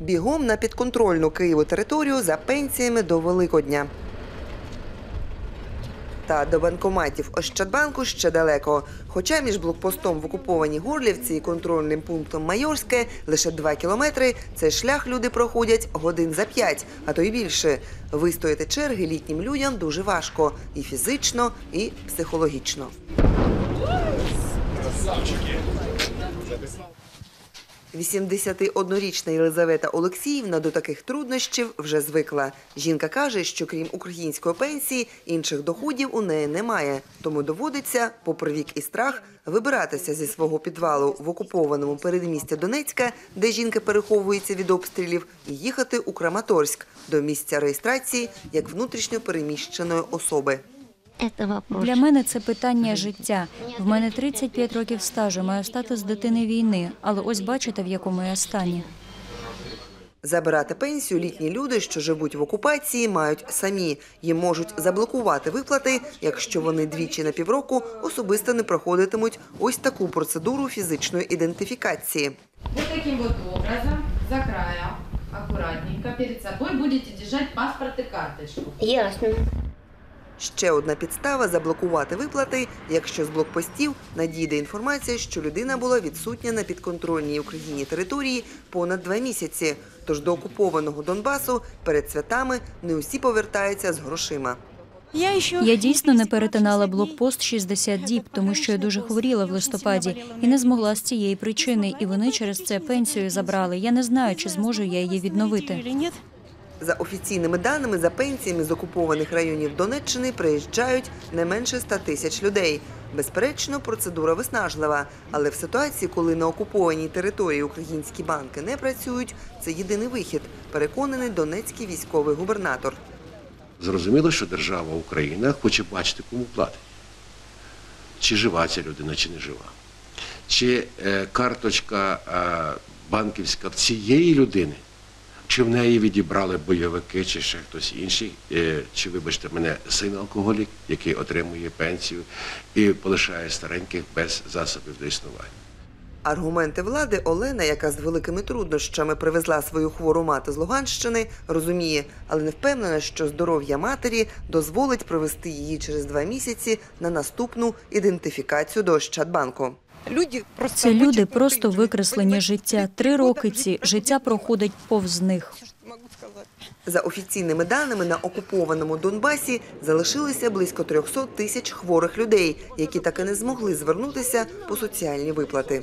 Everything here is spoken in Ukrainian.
Бігом на підконтрольну Києву територію за пенсіями до Великодня. Та до банкоматів Ощадбанку ще далеко. Хоча між блокпостом в окупованій Горлівці і контрольним пунктом Майорське лише два кілометри, цей шлях люди проходять годин за п'ять, а то й більше. Вистояти черги літнім людям дуже важко і фізично, і психологічно. 81-річна Єлизавета Олексіївна до таких труднощів вже звикла. Жінка каже, що крім української пенсії інших доходів у неї немає, тому доводиться, попри вік і страх, вибиратися зі свого підвалу в окупованому передмісті Донецька, де жінка переховується від обстрілів, і їхати у Краматорськ до місця реєстрації як внутрішньо переміщеної особи. Для мене це питання життя. В мене 35 років стажу, маю статус дитини війни, але ось бачите, в якому я стані. Забирати пенсію літні люди, що живуть в окупації, мають самі. Їм можуть заблокувати виплати, якщо вони двічі на півроку особисто не проходитимуть ось таку процедуру фізичної ідентифікації. Вот таким вот образом, за края, аккуратненько, перед собой будете держать паспорт и карточку. Ясно. Ще одна підстава заблокувати виплати, якщо з блокпостів надійде інформація, що людина була відсутня на підконтрольній Україні території понад два місяці. Тож до окупованого Донбасу перед святами не усі повертаються з грошима. Я дійсно не перетинала блокпост 60 діб, тому що я дуже хворіла в листопаді і не змогла з цієї причини. І вони через це пенсію забрали. Я не знаю, чи зможу я її відновити. За офіційними даними, за пенсіями з окупованих районів Донеччини приїжджають не менше 100 тисяч людей. Безперечно, процедура виснажлива, але в ситуації, коли на окупованій території українські банки не працюють, це єдиний вихід, переконаний донецький військовий губернатор. Зрозуміло, що держава Україна хоче бачити, кому платить. Чи жива ця людина, чи не жива. Чи е, карточка е, банківська цієї людини, чи в неї відібрали бойовики, чи ще хтось інший, е, чи, вибачте мене, син алкоголік, який отримує пенсію і полишає стареньких без засобів до існування. Аргументи влади Олена, яка з великими труднощами привезла свою хвору мати з Луганщини, розуміє, але не впевнена, що здоров'я матері дозволить провести її через два місяці на наступну ідентифікацію до Ощадбанку. Люди просто Це люди просто викреслені життя. Три роки ці життя проходить повз них. За офіційними даними, на окупованому Донбасі залишилося близько 300 тисяч хворих людей, які так і не змогли звернутися по соціальні виплати.